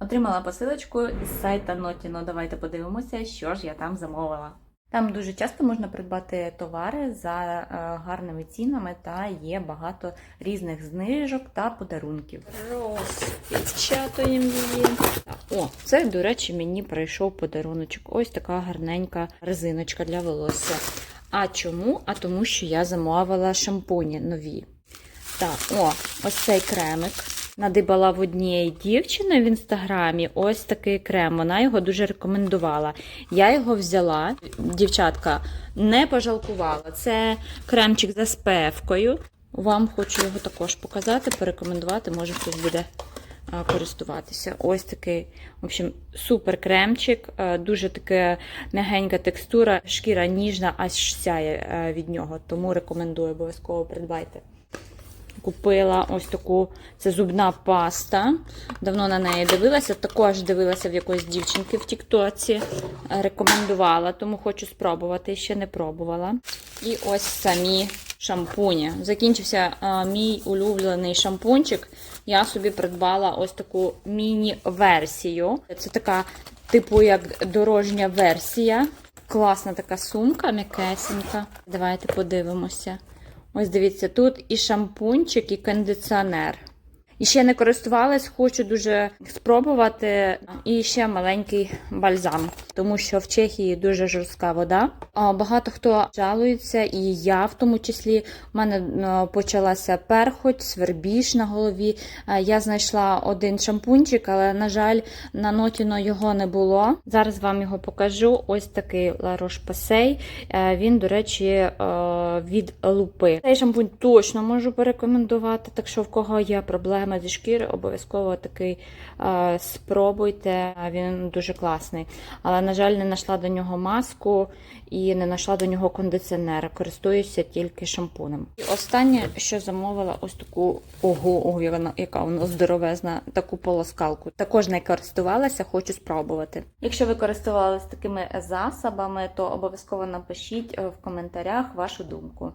Отримала посилочку із сайта Notino. Давайте подивимося, що ж я там замовила. Там дуже часто можна придбати товари за е, гарними цінами та є багато різних знижок та подарунків. Розпечатуємо її. О, це, до речі, мені прийшов подаруночок. Ось така гарненька резиночка для волосся. А чому? А тому, що я замовила шампуні нові. Так, о, ось цей кремик. Надибала в однієї дівчини в інстаграмі ось такий крем. Вона його дуже рекомендувала. Я його взяла. Дівчатка не пожалкувала. Це кремчик з SPF-кою. Вам хочу його також показати, порекомендувати. Може хтось буде користуватися. Ось такий, в общем, супер кремчик, дуже така м'ягенька текстура, шкіра ніжна, аж сяє від нього. Тому рекомендую обов'язково придбайте. Купила ось таку це зубна паста. Давно на неї дивилася. Також дивилася в якоїсь дівчинки в Тіктоці. Рекомендувала, тому хочу спробувати, ще не пробувала. І ось самі шампуні. Закінчився е, мій улюблений шампунчик. Я собі придбала ось таку міні-версію. Це така, типу, як дорожня версія. Класна така сумка, м'якесенька. Давайте подивимося. Ось дивіться, тут і шампунчик, і кондиціонер. І ще не користувалась, хочу дуже спробувати. І ще маленький бальзам, тому що в Чехії дуже жорстка вода. Багато хто жалується, і я в тому числі. У мене почалася перхоть, свербіж на голові. Я знайшла один шампунчик, але, на жаль, на нотіно його не було. Зараз вам його покажу. Ось такий La Roche-Posay. Е, Він, до речі, е, від лупи. Цей шампунь точно можу порекомендувати. Так що, в кого є проблеми зі шкіри, обов'язково такий спробуйте. Він дуже класний. Але, на жаль, не знайшла до нього маску і не знайшла до нього кондиціонера. Користуюся тільки шампунем. І останнє, що замовила, ось таку ого, ого, яка вона- здоровезна, таку полоскалку. Також не користувалася, хочу спробувати. Якщо ви користувалися такими засобами, то обов'язково напишіть е, в коментарях вашу думку.